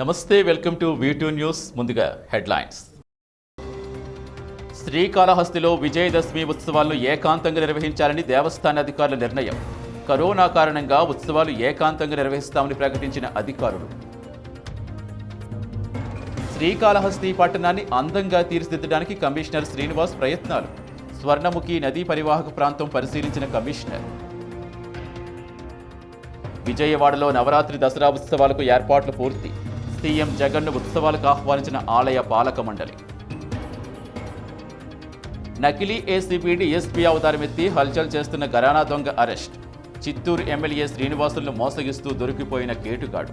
నమస్తే welcome to two news ముందుగా headlines. శ్రీకాళహస్తిలో విజయదశమి ఉత్సవాలను ఏకాంతంగా నిర్వహించాలని దేవస్థాన అధికారుల నిర్ణయం. కరోనా కారణంగా ఉత్సవాలు ఏకాంతంగా నిర్వహిస్తామని ప్రకటించిన అధికారులు. శ్రీకాళహస్తి పట్టణాన్ని అందంగా తీర్చిదిద్దడానికి కమిషనర్ శ్రీనివాస్ ప్రయత్నాలు. స్వర్ణముఖి నదీ పరివాహక ప్రాంతం పరిశీలించిన కమిషనర్. విజయవాడలో నవరాత్రి దసరా ఉత్సవాలకు ఏర్పాట్లు పూర్తి. సీఎం జగన్ను ఉత్సవాలకు ఆహ్వానించిన ఆలయ పాలక మండలి. నకిలీ ఏసీబీ డీఎస్పీ అవతారమెత్తి హల్చల్ చేస్తున్న గరానా దొంగ అరెస్ట్. చిత్తూరు ఎమ్మెల్యే శ్రీనివాసులను మోసగిస్తూ దొరికిపోయిన కేటుగాడు.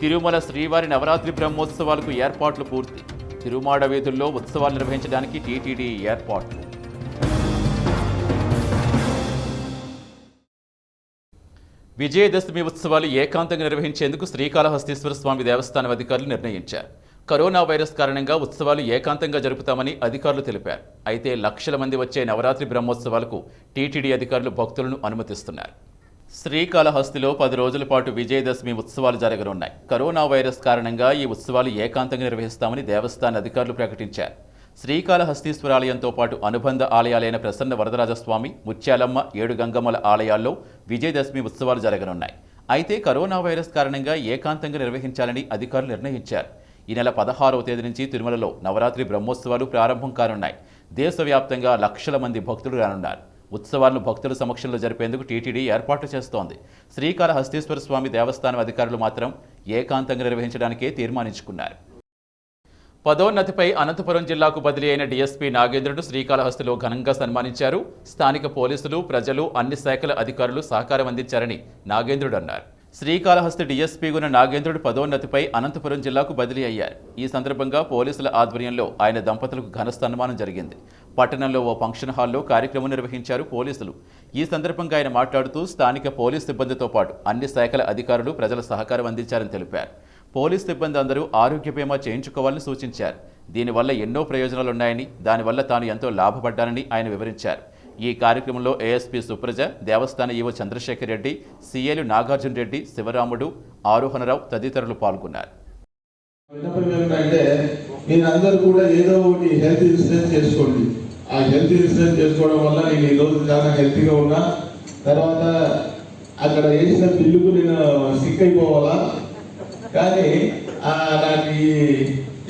తిరుమల శ్రీవారి నవరాత్రి బ్రహ్మోత్సవాలకు ఏర్పాట్లు పూర్తి. తిరుమాడ వీధుల్లో ఉత్సవాలు నిర్వహించడానికి టీటీడీ ఏర్పాట్లు. విజయదశమి ఉత్సవాలు ఏకాంతంగా నిర్వహించేందుకు శ్రీకాళహస్తీశ్వర స్వామి దేవస్థానం అధికారులు నిర్ణయించారు. కరోనా వైరస్ కారణంగా ఉత్సవాలు ఏకాంతంగా జరుపుతామని అధికారులు తెలిపారు. అయితే లక్షల మంది వచ్చే నవరాత్రి బ్రహ్మోత్సవాలకు టీటీడీ అధికారులు భక్తులను అనుమతిస్తున్నారు. శ్రీకాళహస్తిలో పది రోజుల పాటు విజయదశమి ఉత్సవాలు జరగనున్నాయి. కరోనా వైరస్ కారణంగా ఈ ఉత్సవాలు ఏకాంతంగా నిర్వహిస్తామని దేవస్థాన అధికారులు ప్రకటించారు. శ్రీకాళహస్తీశ్వర ఆలయంతో పాటు అనుబంధ ఆలయాలైన ప్రసన్న వరదరాజస్వామి ముత్యాలమ్మ ఏడు గంగమ్మల ఆలయాల్లో విజయదశమి ఉత్సవాలు జరగనున్నాయి. అయితే కరోనా వైరస్ కారణంగా ఏకాంతంగా నిర్వహించాలని అధికారులు నిర్ణయించారు. ఈ నెల పదహారవ తేదీ నుంచి తిరుమలలో నవరాత్రి బ్రహ్మోత్సవాలు ప్రారంభం కానున్నాయి. దేశవ్యాప్తంగా లక్షల మంది భక్తులు రానున్నారు. ఉత్సవాలను భక్తుల సమక్షంలో జరిపేందుకు టీటీడీ ఏర్పాట్లు చేస్తోంది. శ్రీకాళహస్తీశ్వర స్వామి దేవస్థానం అధికారులు మాత్రం ఏకాంతంగా నిర్వహించడానికే తీర్మానించుకున్నారు. పదోన్నతిపై అనంతపురం జిల్లాకు బదిలీ అయిన డీఎస్పీ నాగేంద్రుడు శ్రీకాళహస్తిలో ఘనంగా సన్మానించారు. స్థానిక పోలీసులు ప్రజలు అన్ని శాఖల అధికారులు సహకారం అందించారని నాగేంద్రుడు అన్నారు. శ్రీకాళహస్తి డీఎస్పీగున్న నాగేంద్రుడు పదోన్నతిపై అనంతపురం జిల్లాకు బదిలీ అయ్యారు. ఈ సందర్భంగా పోలీసుల ఆధ్వర్యంలో ఆయన దంపతులకు ఘన సన్మానం జరిగింది. పట్టణంలో ఓ ఫంక్షన్ హాల్లో కార్యక్రమం నిర్వహించారు పోలీసులు. ఈ సందర్భంగా ఆయన మాట్లాడుతూ స్థానిక పోలీస్ సిబ్బందితో పాటు అన్ని శాఖల అధికారులు ప్రజల సహకారం అందించారని తెలిపారు. పోలీస్ సిబ్బంది అందరూ ఆరోగ్య బీమా చేయించుకోవాలని సూచించారు. దీనివల్ల ఎన్నో ప్రయోజనాలున్నాయని దానివల్ల తాను ఎంతో లాభపడ్డానని ఆయన వివరించారు. ఈ కార్యక్రమంలో ఏఎస్పీ సుప్రజ దేవస్థాన ఈవో చంద్రశేఖర్ రెడ్డి సీఏలు నాగార్జున రెడ్డి శివరాముడు ఆరోహణరావు తదితరులు పాల్గొన్నారు. మీరందరూ కూడా ఏదో ఒకటి హెల్త్ ఇన్సూరెన్స్ చేసుకోండి. ఆ హెల్త్ ఇన్సూరెన్స్ చేసుకోవడం వల్ల నేను ఈ రోజు చాలా హెల్తీగా ఉన్నా. తర్వాత అక్కడ వేసిన బిల్లుకు నేను సిక్ అయిపోవాలా? కానీ ఆ నాకు ఈ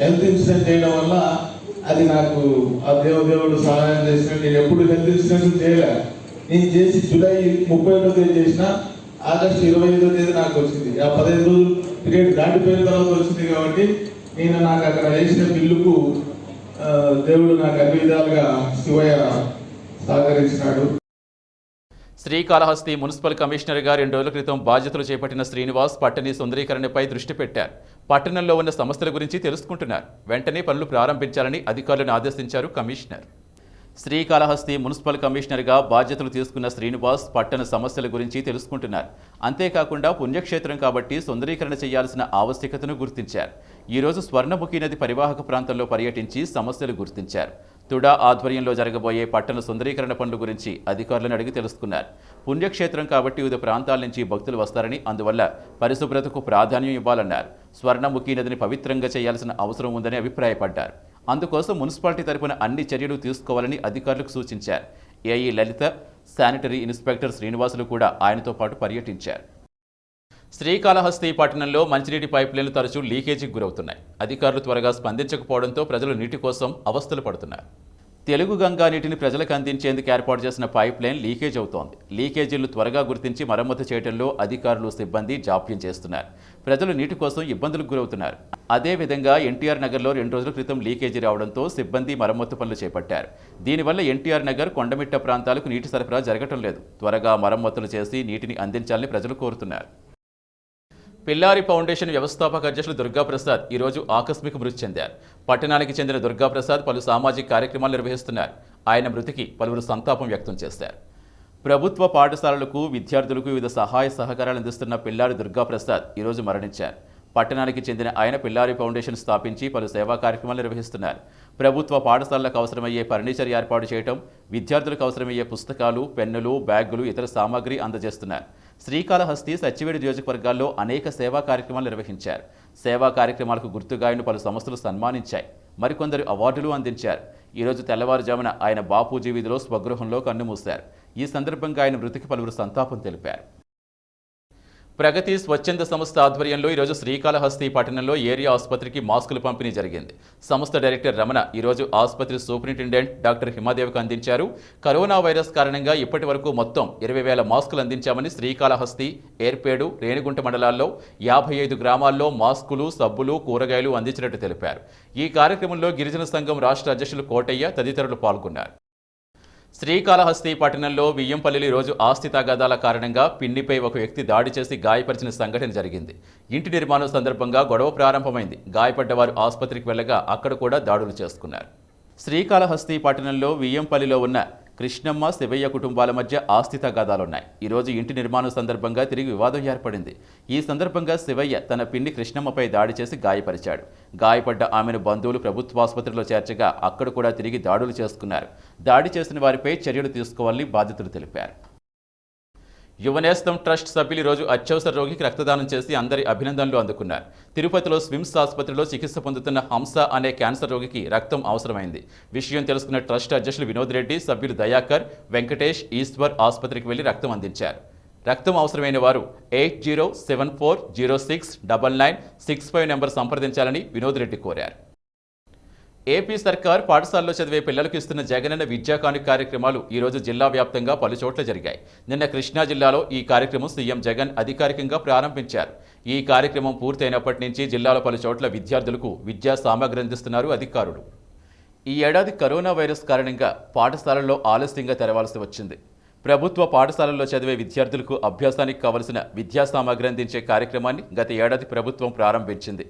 హెల్త్ ఇన్సూరెన్స్ చేయడం వల్ల అది నాకు ఆ దేవదేవుడు సహాయం చేసిన నేను ఎప్పుడు హెల్త్ ఇన్సూరెన్స్ చేయలే. నేను చేసి జూలై ముప్పై ఒకటో తేదీ చేసిన ఆగస్టు ఇరవై ఐదో తేదీ నాకు వచ్చింది. ఆ పదహైదు రోజులు పీరియడ్ దాటిపోయిన తర్వాత వచ్చింది కాబట్టి నేను నాకు అక్కడ వేసిన బిల్లుకు దేవుడు నాకు అన్ని విధాలుగా శివయ్య సహకరించినాడు. శ్రీకాళహస్తి మున్సిపల్ కమిషనర్గా రెండు రోజుల క్రితం బాధ్యతలు చేపట్టిన శ్రీనివాస్ పట్టణి సుందరీకరణపై దృష్టి పెట్టారు. పట్టణంలో ఉన్న సమస్యల గురించి తెలుసుకుంటున్నారు. వెంటనే పనులు ప్రారంభించాలని అధికారులను ఆదేశించారు కమిషనర్. శ్రీకాళహస్తి మున్సిపల్ కమిషనర్గా బాధ్యతలు తీసుకున్న శ్రీనివాస్ పట్టణ సమస్యల గురించి తెలుసుకుంటున్నారు. అంతేకాకుండా పుణ్యక్షేత్రం కాబట్టి సుందరీకరణ చేయాల్సిన ఆవశ్యకతను గుర్తించారు. ఈరోజు స్వర్ణముఖి నది పరివాహక ప్రాంతంలో పర్యటించి సమస్యలు గుర్తించారు. తుడా ఆధ్వర్యంలో జరగబోయే పట్టణ సుందరీకరణ పనుల గురించి అధికారులను అడిగి తెలుసుకున్నారు. పుణ్యక్షేత్రం కాబట్టి వివిధ ప్రాంతాల నుంచి భక్తులు వస్తారని అందువల్ల పరిశుభ్రతకు ప్రాధాన్యం ఇవ్వాలన్నారు. స్వర్ణముఖి నదిని పవిత్రంగా చేయాల్సిన అవసరం ఉందని అభిప్రాయపడ్డారు. అందుకోసం మున్సిపాలిటీ తరపున అన్ని చర్యలు తీసుకోవాలని అధికారులకు సూచించారు. AE Lalitha sanitary inspector Srinivasulu కూడా ఆయనతో పాటు పర్యటించారు. శ్రీకాళహస్తి పట్టణంలో మంచినీటి పైప్లైన్లు తరచూ లీకేజీకి గురవుతున్నాయి. అధికారులు త్వరగా స్పందించకపోవడంతో ప్రజలు నీటి కోసం అవస్థలు పడుతున్నారు. తెలుగు గంగా నీటిని ప్రజలకు అందించేందుకు ఏర్పాటు చేసిన పైప్ లైన్ లీకేజ్ అవుతోంది. లీకేజీలు త్వరగా గుర్తించి మరమ్మతు చేయడంలో అధికారులు సిబ్బంది జాప్యం చేస్తున్నారు. ప్రజలు నీటి కోసం ఇబ్బందులకు గురవుతున్నారు. అదేవిధంగా ఎన్టీఆర్ నగర్లో రెండు రోజుల క్రితం లీకేజీ రావడంతో సిబ్బంది మరమ్మతు పనులు చేపట్టారు. దీనివల్ల ఎన్టీఆర్ నగర్ కొండమిట్ట ప్రాంతాలకు నీటి సరఫరా జరగటం లేదు. త్వరగా మరమ్మతులు చేసి నీటిని అందించాలని ప్రజలు కోరుతున్నారు. పిల్లారి ఫౌండేషన్ వ్యవస్థాపక అధ్యక్షులు దుర్గాప్రసాద్ ఈరోజు ఆకస్మిక మృతి చెందారు. పట్టణానికి చెందిన దుర్గాప్రసాద్ పలు సామాజిక కార్యక్రమాలు నిర్వహిస్తున్నారు. ఆయన మృతికి పలువురు సంతాపం వ్యక్తం చేశారు. ప్రభుత్వ పాఠశాలలకు విద్యార్థులకు వివిధ సహాయ సహకారాలు అందిస్తున్న పిల్లారి దుర్గాప్రసాద్ ఈరోజు మరణించారు. పట్టణానికి చెందిన ఆయన పిల్లారి ఫౌండేషన్ స్థాపించి పలు సేవా కార్యక్రమాలు నిర్వహిస్తున్నారు. ప్రభుత్వ పాఠశాలలకు అవసరమయ్యే ఫర్నిచర్ ఏర్పాటు చేయటం విద్యార్థులకు అవసరమయ్యే పుస్తకాలు పెన్నులు బ్యాగులు ఇతర సామాగ్రి అందజేస్తున్నారు. శ్రీకాళహస్తి సచ్చివేడి నియోజకవర్గాల్లో అనేక సేవా కార్యక్రమాలు నిర్వహించారు. సేవా కార్యక్రమాలకు గుర్తుగా ఆయన పలు సంస్థలు సన్మానించాయి. మరికొందరు అవార్డులు అందించారు. ఈరోజు తెల్లవారుజామున ఆయన బాపూజీ వీధిలో స్వగృహంలో కన్నుమూశారు. ఈ సందర్భంగా ఆయన మృతికి పలువురు సంతాపం తెలిపారు. ప్రగతి స్వచ్ఛంద సంస్థ ఆధ్వర్యంలో ఈరోజు శ్రీకాళహస్తి పట్టణంలో ఏరియా ఆసుపత్రికి మాస్కులు పంపిణీ జరిగింది. సంస్థ డైరెక్టర్ రమణ ఈరోజు ఆసుపత్రి సూపరింటెండెంట్ డాక్టర్ హిమాదేవికి అందించారు. కరోనా వైరస్ కారణంగా ఇప్పటి వరకు మొత్తం ఇరవై వేల మాస్కులు అందించామని శ్రీకాళహస్తి ఏర్పేడు రేణిగుంట మండలాల్లో యాభై ఐదు గ్రామాల్లో మాస్కులు సబ్బులు కూరగాయలు అందించినట్టు తెలిపారు. ఈ కార్యక్రమంలో గిరిజన సంఘం రాష్ట్ర అధ్యక్షులు కోటయ్య తదితరులు పాల్గొన్నారు. శ్రీకాళహస్తి పట్టణంలో బియ్యంపల్లిలో రోజు ఆస్తి తగాదాల కారణంగా పిన్నిపై ఒక వ్యక్తి దాడి చేసి గాయపరిచిన సంఘటన జరిగింది. ఇంటి నిర్మాణం సందర్భంగా గొడవ ప్రారంభమైంది. గాయపడ్డవారు ఆసుపత్రికి వెళ్ళగా అక్కడ కూడా దాడులు చేసుకున్నారు. శ్రీకాళహస్తి పట్టణంలో వియ్యంపల్లిలో ఉన్న కృష్ణమ్మ శివయ్య కుటుంబాల మధ్య ఆస్తి తగాదాలున్నాయి ఈరోజు ఇంటి నిర్మాణం సందర్భంగా తిరిగి వివాదం ఏర్పడింది. ఈ సందర్భంగా శివయ్య తన పిన్ని కృష్ణమ్మపై దాడి చేసి గాయపరిచాడు. గాయపడ్డ ఆమెను బంధువులు ప్రభుత్వాసుపత్రిలో చేర్చగా అక్కడ కూడా తిరిగి దాడులు చేసుకున్నారు. దాడి చేసిన వారిపై చర్యలు తీసుకోవాలని బాధితులు తెలిపారు. యువనేస్తం ట్రస్ట్ సభ్యులు ఈరోజు అత్యవసర రోగికి రక్తదానం చేసి అందరి అభినందనలు అందుకున్నారు. తిరుపతిలో స్విమ్స్ ఆసుపత్రిలో చికిత్స పొందుతున్న హంస అనే క్యాన్సర్ రోగికి రక్తం అవసరమైంది. విషయం తెలుసుకున్న ట్రస్ట్ అధ్యక్షులు వినోద్ రెడ్డి సభ్యులు దయాకర్ వెంకటేష్ ఈశ్వర్ ఆసుపత్రికి వెళ్ళి రక్తం అందించారు. రక్తం అవసరమైన వారు eight zero seven four zero six double nine six five number సంప్రదించాలని Vinod Reddy కోరారు. ఏపీ సర్కార్ పాఠశాలలో చదివే పిల్లలకు ఇస్తున్న జగనన్న విద్యా కానుక కార్యక్రమాలు ఈరోజు జిల్లా వ్యాప్తంగా పలు చోట్ల జరిగాయి. నిన్న కృష్ణా జిల్లాలో ఈ కార్యక్రమం సీఎం జగన్ అధికారికంగా ప్రారంభించారు. ఈ కార్యక్రమం పూర్తయినప్పటి నుంచి జిల్లాలో పలు చోట్ల విద్యార్థులకు విద్యా సామగ్రి అందిస్తున్నారు అధికారులు. ఈ ఏడాది కరోనా వైరస్ కారణంగా పాఠశాలల్లో ఆలస్యంగా తెరవాల్సి వచ్చింది. ప్రభుత్వ పాఠశాలల్లో చదివే విద్యార్థులకు అభ్యాసానికి కావలసిన విద్యా సామగ్రి అందించే కార్యక్రమాన్ని గత ఏడాది ప్రభుత్వం ప్రారంభించింది.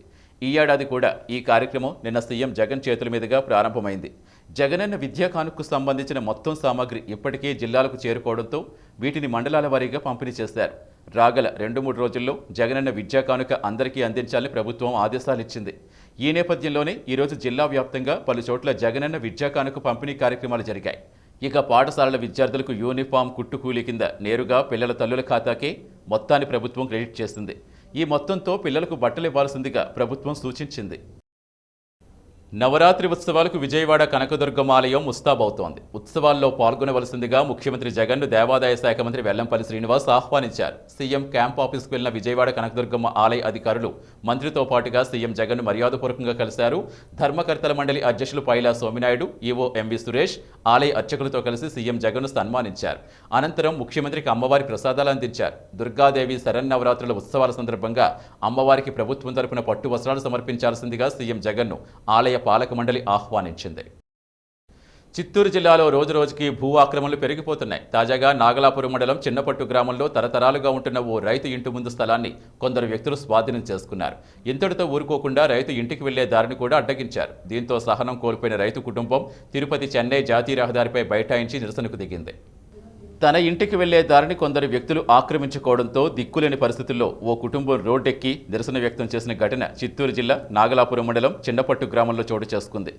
ఈ ఏడాది కూడా ఈ కార్యక్రమం నిన్న సీఎం జగన్ చేతుల మీదుగా ప్రారంభమైంది. జగనన్న విద్యా కానుకకు సంబంధించిన మొత్తం సామాగ్రి ఇప్పటికే జిల్లాలకు చేరుకోవడంతో వీటిని మండలాల వారీగా పంపిణీ చేశారు. రాగల రెండు మూడు రోజుల్లో జగనన్న విద్యా కానుక అందరికీ అందించాలని ప్రభుత్వం ఆదేశాలు ఇచ్చింది ఈ నేపథ్యంలోనే ఈరోజు జిల్లా వ్యాప్తంగా పలు చోట్ల జగనన్న విద్యా కానుక పంపిణీ కార్యక్రమాలు జరిగాయి. ఇక పాఠశాలల విద్యార్థులకు యూనిఫామ్ కుట్టు కూలీ కింద నేరుగా పిల్లల తల్లుల ఖాతాకే మొత్తాన్ని ప్రభుత్వం క్రెడిట్ చేసింది. ఈ మొత్తంతో పిల్లలకు బట్టలు ఇవ్వాల్సిందిగా ప్రభుత్వం సూచించింది. నవరాత్రి ఉత్సవాలకు విజయవాడ కనకదుర్గమ్మ ఆలయం ముస్తాబవుతోంది ఉత్సవాల్లో పాల్గొనవలసిందిగా ముఖ్యమంత్రి జగన్ను దేవాదాయ శాఖ మంత్రి వెల్లంపల్లి శ్రీనివాస్ ఆహ్వానించారు. సీఎం క్యాంప్ ఆఫీస్కు వెళ్ళిన విజయవాడ కనకదుర్గమ్మ ఆలయ అధికారులు మంత్రితో పాటుగా సీఎం జగన్ను మర్యాదపూర్వకంగా కలిశారు. ధర్మకర్తల మండలి అధ్యక్షులు పైలా సోమినాయుడు ఈవో ఎంవి సురేష్ ఆలయ అర్చకులతో కలిసి సీఎం జగన్ను సన్మానించారు. అనంతరం ముఖ్యమంత్రికి అమ్మవారి ప్రసాదాలు అందించారు. దుర్గాదేవి శరన్నవరాత్రుల ఉత్సవాల సందర్భంగా అమ్మవారికి ప్రభుత్వం తరపున పట్టు వస్త్రాలు సమర్పించాల్సిందిగా సీఎం జగన్ను ఆలయ పాలక మండలి ఆహ్వానించింది. చిత్తూరు జిల్లాలో రోజురోజుకి భూ ఆక్రమణలు పెరిగిపోతున్నాయి. తాజాగా నాగలాపురం మండలం చిన్నపట్టు గ్రామంలో తరతరాలుగా ఉంటున్న ఓ రైతు ఇంటి ముందు స్థలాన్ని కొందరు వ్యక్తులు స్వాధీనం చేసుకున్నారు. ఇంతటితో ఊరుకోకుండా రైతు ఇంటికి వెళ్ళే దారిని కూడా అడ్డగించారు. దీంతో సహనం కోల్పోయిన రైతు కుటుంబం తిరుపతి చెన్నై జాతీయ రహదారిపై బైఠాయించి నిరసనకు దిగింది. తన ఇంటికి వెళ్ళే దారిని కొందరు వ్యక్తులు ఆక్రమించుకోవడంతో దిక్కులేని పరిస్థితుల్లో ఓ కుటుంబం రోడ్డెక్కి నిరసన వ్యక్తం చేసిన ఘటన చిత్తూరు జిల్లా నాగలాపురం మండలం చిన్నపట్టు గ్రామంలో చోటు చేసుకుంది.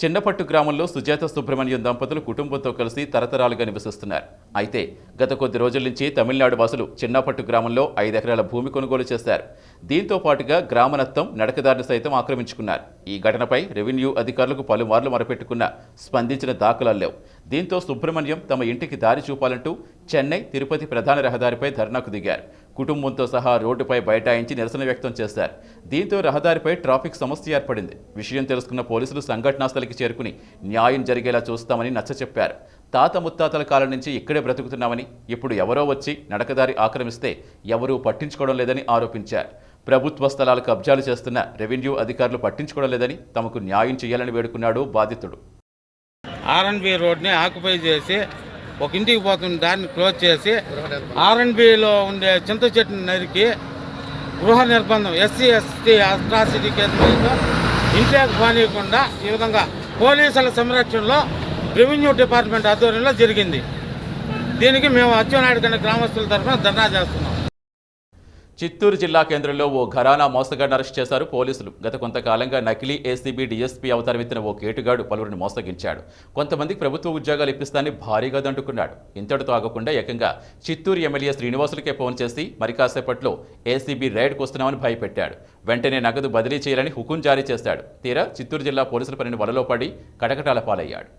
చిన్నపట్టు గ్రామంలో సుజాత సుబ్రహ్మణ్యం దంపతులు కుటుంబంతో కలిసి తరతరాలుగా నివసిస్తున్నారు. అయితే గత కొద్ది రోజుల నుంచి తమిళనాడు వాసులు చిన్నపట్టు గ్రామంలో ఐదు ఎకరాల భూమి కొనుగోలు చేశారు. దీంతో పాటుగా గ్రామనత్తం నడకదారిని సైతం ఆక్రమించుకున్నారు. ఈ ఘటనపై రెవెన్యూ అధికారులకు పలుమార్లు మొరపెట్టుకున్న స్పందించిన దాఖలాలు లేవు. దీంతో సుబ్రహ్మణ్యం తమ ఇంటికి దారి చూపాలంటూ చెన్నై తిరుపతి ప్రధాన రహదారిపై ధర్నాకు దిగారు. కుటుంబంతో సహా రోడ్డుపై బైఠాయించి నిరసన వ్యక్తం చేశారు. దీంతో రహదారిపై ట్రాఫిక్ సమస్య ఏర్పడింది. విషయం తెలుసుకున్న పోలీసులు సంఘటనా స్థలికి చేరుకుని న్యాయం జరిగేలా చూస్తామని నచ్చచెప్పారు తాత ముత్తాతల కాలం నుంచి ఇక్కడే బ్రతుకుతున్నామని ఇప్పుడు ఎవరో వచ్చి నడకదారి ఆక్రమిస్తే ఎవరూ పట్టించుకోవడం లేదని ఆరోపించారు. ప్రభుత్వ స్థలాలు కబ్జాలు చేస్తున్న రెవెన్యూ అధికారులు పట్టించుకోవడం లేదని తమకు న్యాయం చేయాలని వేడుకున్నాడు బాధితుడు. ఆర్ఎన్బి రోడ్ని ఆక్యుపై చేసి ఒక ఇంటికి పోతున్న దాన్ని క్లోజ్ చేసి ఆర్ఎన్బిలో ఉండే చింత చెట్టుని నరికి గృహ నిర్బంధం ఎస్సీ ఎస్టీ అట్రాసిటీ కేసు మీద ఇంట్లోకి పోనీయకుండా ఈ విధంగా పోలీసుల సంరక్షణలో రెవెన్యూ డిపార్ట్మెంట్ ఆధ్వర్యంలో జరిగింది. దీనికి మేము అచ్చెన్నాయుడు కన్నా గ్రామస్తుల తరఫున ధర్నా చేస్తున్నాం. చిత్తూరు జిల్లా కేంద్రంలో ఓ ఘరానా మోసగాడిని అరెస్ట్ చేశారు పోలీసులు. గత కొంతకాలంగా నకిలీ ఏసీబీ డీఎస్పీ అవతారమెత్తిన ఓ కేటుగాడు పలువురిని మోసగించాడు. కొంతమందికి ప్రభుత్వ ఉద్యోగాలు ఇప్పిస్తానని భారీగా దండుకున్నాడు. ఇంతటితో ఆగకుండా ఏకంగా చిత్తూరు ఎమ్మెల్యే శ్రీనివాసులకే ఫోన్ చేసి మరి కాసేపట్లో ఏసీబీ రైడ్కు వస్తున్నామని భయపెట్టాడు. వెంటనే నగదు బదిలీ చేయాలని హుకుం జారీ చేశాడు. తీరా చిత్తూరు జిల్లా పోలీసుల పనిని వలలో పడి కటకటాల పాలయ్యాడు.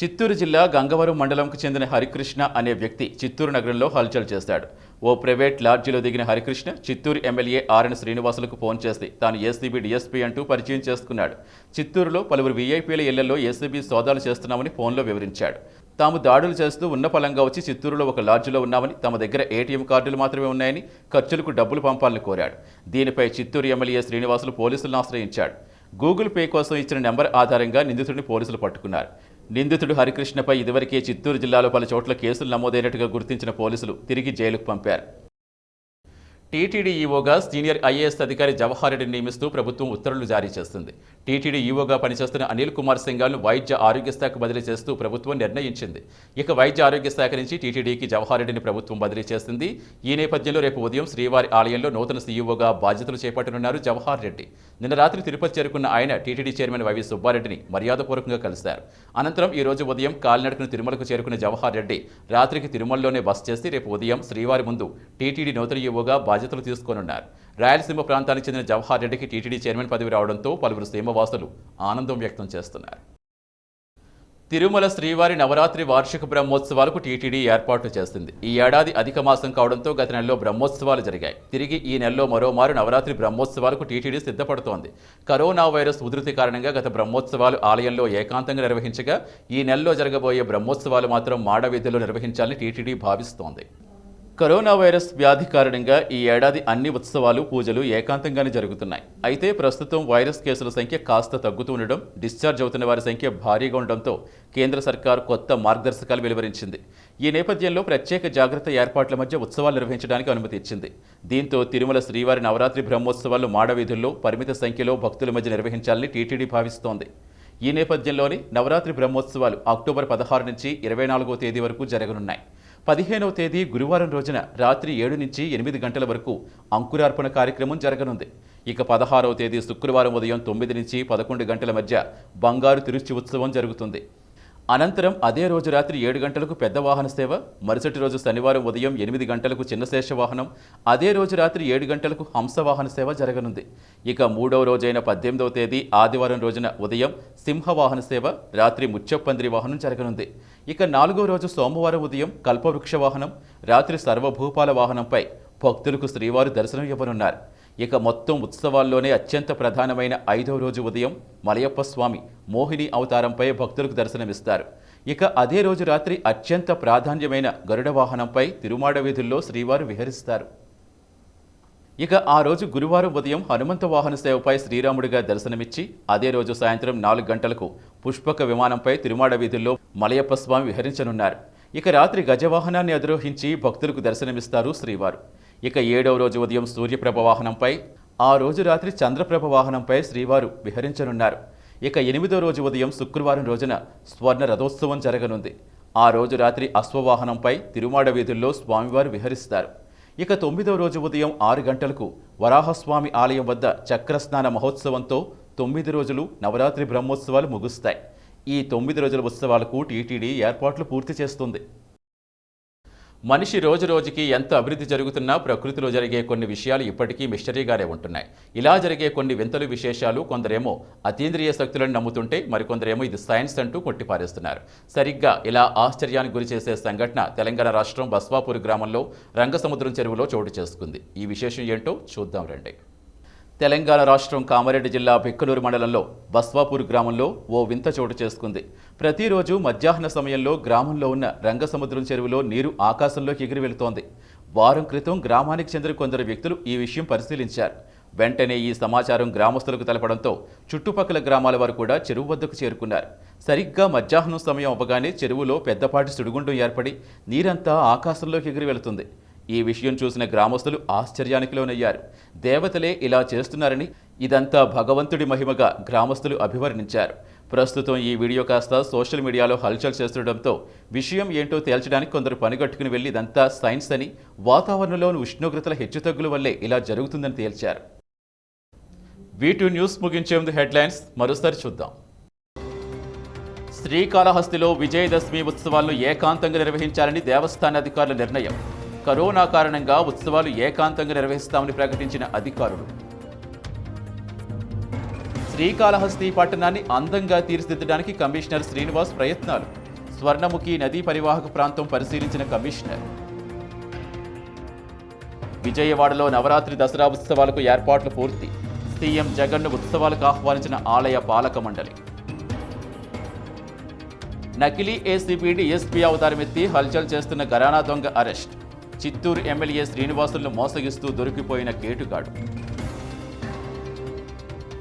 చిత్తూరు జిల్లా గంగవరం మండలంకు చెందిన హరికృష్ణ అనే వ్యక్తి చిత్తూరు నగరంలో హల్చల్ చేశాడు. ఓ ప్రైవేట్ లాడ్జిలో దిగిన హరికృష్ణ చిత్తూరు ఎమ్మెల్యే ఆర్ఎన్ శ్రీనివాసులకు ఫోన్ చేసి తాను ఏసీబీ డీఎస్పీ అంటూ పరిచయం చేసుకున్నాడు. చిత్తూరులో పలువురు వీఐపీల ఇళ్ళలో ఏసీబీ సోదాలు చేస్తున్నామని ఫోన్లో వివరించాడు. తాము దాడులు చేస్తూ ఉన్న పలంగా వచ్చి చిత్తూరులో ఒక లాడ్జిలో ఉన్నామని తమ దగ్గర ఏటీఎం కార్డులు మాత్రమే ఉన్నాయని ఖర్చులకు డబ్బులు పంపాలని కోరాడు. దీనిపై చిత్తూరు ఎమ్మెల్యే శ్రీనివాసులు పోలీసులను ఆశ్రయించాడు. గూగుల్ పే కోసం ఇచ్చిన నెంబర్ ఆధారంగా నిందితుడిని పోలీసులు పట్టుకున్నారు. నిందితుడు హరికృష్ణపై ఇదివరకే చిత్తూరు జిల్లాలో పలు చోట్ల కేసులు నమోదైనట్టుగా గుర్తించిన పోలీసులు తిరిగి జైలుకు పంపారు. టీటీడీ ఈవోగా సీనియర్ ఐఏఎస్ అధికారి జవహర్ రెడ్డిని నియమిస్తూ ప్రభుత్వం ఉత్తర్వులు జారీ చేస్తుంది. టీటీడీ ఈవోగా పనిచేస్తున్న అనిల్ కుమార్ సింగాల్ను వైద్య ఆరోగ్య శాఖ బదిలీ చేస్తూ ప్రభుత్వం నిర్ణయించింది. ఇక వైద్య ఆరోగ్య శాఖ నుంచి టీటీడీకి జవహర్ రెడ్డిని ప్రభుత్వం బదిలీ చేసింది. ఈ నేపథ్యంలో రేపు ఉదయం శ్రీవారి ఆలయంలో నూతన సీఈఓగా బాధ్యతలు చేపట్టనున్నారు జవహర్ రెడ్డి. నిన్న రాత్రి తిరుపతి చేరుకున్న ఆయన టీటీడీ చైర్మన్ వైవి సుబ్బారెడ్డిని మర్యాదపూర్వకంగా కలిశారు. అనంతరం ఈ రోజు ఉదయం కాలినడకను తిరుమలకు చేరుకున్న జవహర్ రెడ్డి రాత్రికి తిరుమలలోనే బస్ చేసి రేపు ఉదయం శ్రీవారి ముందు టీటీడీ నూతన ఈవోగా బాధ్యతలు తీసుకోనున్నారు రాయలసీమ ప్రాంతానికి చెందిన జవహర్ రెడ్డికి టీటీడీ చైర్మన్ పదవి రావడంతో పలువురు సీమవాసులు ఆనందం వ్యక్తం చేస్తున్నారు. తిరుమల శ్రీవారి నవరాత్రి వార్షిక బ్రహ్మోత్సవాలకు టీటీడీ ఏర్పాట్లు చేస్తుంది ఈ ఏడాది అధిక మాసం కావడంతో గత నెలలో బ్రహ్మోత్సవాలు జరిగాయి. తిరిగి ఈ నెలలో మరోమారు నవరాత్రి బ్రహ్మోత్సవాలకు టీటీడీ సిద్ధపడుతోంది. కరోనా వైరస్ ఉధృతి కారణంగా గత బ్రహ్మోత్సవాలు ఆలయంలో ఏకాంతంగా నిర్వహించగా ఈ నెలలో జరగబోయే బ్రహ్మోత్సవాలు మాత్రం మాడవీధిలో నిర్వహించాలని టీటీడీ భావిస్తోంది. కరోనా వైరస్ వ్యాధి కారణంగా ఈ ఏడాది అన్ని ఉత్సవాలు పూజలు ఏకాంతంగానే జరుగుతున్నాయి. అయితే ప్రస్తుతం వైరస్ కేసుల సంఖ్య కాస్త తగ్గుతూ ఉండడం డిశ్చార్జ్ అవుతున్న వారి సంఖ్య భారీగా ఉండడంతో కేంద్ర సర్కార్ కొత్త మార్గదర్శకాలు వెలువరించింది. ఈ నేపథ్యంలో ప్రత్యేక జాగ్రత్త ఏర్పాట్ల మధ్య ఉత్సవాలు నిర్వహించడానికి అనుమతి ఇచ్చింది. దీంతో తిరుమల శ్రీవారి నవరాత్రి బ్రహ్మోత్సవాలు మాడవీధుల్లో పరిమిత సంఖ్యలో భక్తుల మధ్య నిర్వహించాలని టీటీడీ భావిస్తోంది. ఈ నేపథ్యంలోనే నవరాత్రి బ్రహ్మోత్సవాలు అక్టోబర్ పదహారు నుంచి ఇరవై నాలుగో తేదీ వరకు జరగనున్నాయి. పదిహేనవ తేదీ గురువారం రోజున రాత్రి ఏడు నుంచి ఎనిమిది గంటల వరకు అంకురార్పణ కార్యక్రమం జరగనుంది. ఇక పదహారవ తేదీ శుక్రవారం ఉదయం తొమ్మిది నుంచి పదకొండు గంటల మధ్య బంగారు తిరుచి ఉత్సవం జరుగుతుంది. అనంతరం అదే రోజు రాత్రి ఏడు గంటలకు పెద్ద వాహన సేవ మరుసటి రోజు శనివారం ఉదయం ఎనిమిది గంటలకు చిన్న శేష వాహనం అదే రోజు రాత్రి ఏడు గంటలకు హంస వాహన సేవ జరగనుంది. ఇక మూడవ రోజైన పద్దెనిమిదవ తేదీ ఆదివారం రోజున ఉదయం సింహ వాహన సేవ రాత్రి ముచ్చప్పందిరి వాహనం జరగనుంది. ఇక నాలుగో రోజు సోమవారం ఉదయం కల్పవృక్ష వాహనం రాత్రి సర్వభూపాల వాహనంపై భక్తులకు శ్రీవారు దర్శనం ఇవ్వనున్నారు. ఇక మొత్తం ఉత్సవాల్లోనే అత్యంత ప్రధానమైన ఐదవ రోజు ఉదయం మలయప్ప స్వామి మోహిని అవతారంపై భక్తులకు దర్శనమిస్తారు. ఇక అదే రోజు రాత్రి అత్యంత ప్రాధాన్యమైన గరుడ వాహనంపై తిరుమాడ వీధుల్లో శ్రీవారు విహరిస్తారు. ఇక ఆ రోజు గురువారం ఉదయం హనుమంత వాహన సేవపై శ్రీరాముడిగా దర్శనమిచ్చి అదే రోజు సాయంత్రం నాలుగు గంటలకు పుష్పక విమానంపై తిరుమాడ వీధుల్లో మలయప్ప స్వామి విహరించనున్నారు. ఇక రాత్రి గజవాహనాన్ని అధిరోహించి భక్తులకు దర్శనమిస్తారు శ్రీవారు. ఇక ఏడవ రోజు ఉదయం సూర్యప్రభ వాహనంపై ఆ రోజు రాత్రి చంద్రప్రభ వాహనంపై శ్రీవారు విహరించనున్నారు. ఇక ఎనిమిదో రోజు ఉదయం శుక్రవారం రోజున స్వర్ణ రథోత్సవం జరగనుంది. ఆ రోజు రాత్రి అశ్వవాహనంపై తిరుమాడ వీధుల్లో స్వామివారు విహరిస్తారు. ఇక తొమ్మిదవ రోజు ఉదయం ఆరు గంటలకు వరాహస్వామి ఆలయం వద్ద చక్రస్నాన మహోత్సవంతో తొమ్మిది రోజులు నవరాత్రి బ్రహ్మోత్సవాలు ముగుస్తాయి. ఈ తొమ్మిది రోజుల ఉత్సవాలకు టీటీడీ ఏర్పాట్లు పూర్తి చేస్తుంది. మనిషి రోజు రోజుకి ఎంత అభివృద్ధి జరుగుతున్నా ప్రకృతిలో జరిగే కొన్ని విషయాలు ఇప్పటికీ మిస్టరీగానే ఉంటున్నాయి. ఇలా జరిగే కొన్ని వింతలు విశేషాలు కొందరేమో అతీంద్రియ శక్తులను నమ్ముతుంటే మరికొందరేమో ఇది సైన్స్ అంటూ కొట్టిపారేస్తున్నారు. సరిగ్గా ఇలా ఆశ్చర్యానికి గురి చేసే సంఘటన తెలంగాణ రాష్ట్రం బస్వాపూర్ గ్రామంలో రంగసముద్రం చెరువులో చోటు చేసుకుంది. ఈ విశేషం ఏంటో చూద్దాం రండి. తెలంగాణ రాష్ట్రం కామారెడ్డి జిల్లా బెక్కలూరు మండలంలో బస్వాపూర్ గ్రామంలో ఓ వింత చోటు చేసుకుంది. ప్రతిరోజు మధ్యాహ్న సమయంలో గ్రామంలో ఉన్న రంగసముద్రం చెరువులో నీరు ఆకాశంలోకి ఎగిరి వెళుతోంది. వారం క్రితం గ్రామానికి చెందిన కొందరు వ్యక్తులు ఈ విషయం పరిశీలించారు. వెంటనే ఈ సమాచారం గ్రామస్తులకు తెలపడంతో చుట్టుపక్కల గ్రామాల వారు కూడా చెరువు వద్దకు చేరుకున్నారు. సరిగ్గా మధ్యాహ్నం సమయం అవ్వగానే చెరువులో పెద్దపాటి సుడిగుండం ఏర్పడి నీరంతా ఆకాశంలోకి ఎగిరి వెళుతుంది. ఈ విషయం చూసిన గ్రామస్తులు ఆశ్చర్యానికి లోనయ్యారు. దేవతలే ఇలా చేస్తున్నారని ఇదంతా భగవంతుడి మహిమగా గ్రామస్తులు అభివర్ణించారు. ప్రస్తుతం ఈ వీడియో కాస్త సోషల్ మీడియాలో హల్చల్ చేస్తుండటంతో విషయం ఏంటో తేల్చడానికి కొందరు పనిగట్టుకుని వెళ్ళి ఇదంతా సైన్స్ అని వాతావరణంలోని ఉష్ణోగ్రతల హెచ్చుతగ్గుల వల్లే ఇలా జరుగుతుందని తేల్చారు. వీటి న్యూస్ ముగించే ముందు హెడ్లైన్స్ మరోసారి చూద్దాం. శ్రీకాళహస్తిలో విజయదశమి ఉత్సవాలను ఏకాంతంగా నిర్వహించాలని దేవస్థాన అధికారుల నిర్ణయం. కరోనా కారణంగా ఉత్సవాలు ఏకాంతంగా నిర్వహిస్తామని ప్రకటించిన అధికారులు. శ్రీకాళహస్తి పట్టణాన్ని అందంగా తీర్చిదిద్దడానికి కమిషనర్ శ్రీనివాస్ ప్రయత్నాలు. స్వర్ణముఖి నదీ పరివాహక ప్రాంతం పరిశీలించిన కమిషనర్. విజయవాడలో నవరాత్రి దసరా ఉత్సవాలకు ఏర్పాట్లు పూర్తి. సీఎం జగన్ను ఉత్సవాలకు ఆహ్వానించిన ఆలయ పాలక మండలి. నకిలీ ఏసీపీ డీఎస్పీ అవతారమెత్తి హల్చల్ చేస్తున్న గరానా దొంగ అరెస్ట్. చిత్తూరు ఎమ్మెల్యే శ్రీనివాసులను మోసగిస్తూ దొరికిపోయిన కేటుగాడు.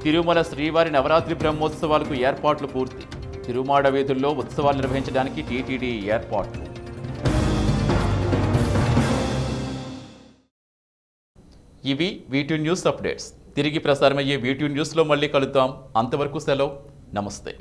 తిరుమల శ్రీవారి నవరాత్రి బ్రహ్మోత్సవాలకు ఏర్పాట్లు పూర్తి. తిరుమాడ వీధుల్లో ఉత్సవాలు నిర్వహించడానికి టీటీడీ ఏర్పాట్లు. ఇవి వీటి న్యూస్ అప్డేట్స్. తిరిగి ప్రసారమయ్యే వీటి న్యూస్లో మళ్ళీ కలుద్దాం. అంతవరకు సెలవు. నమస్తే.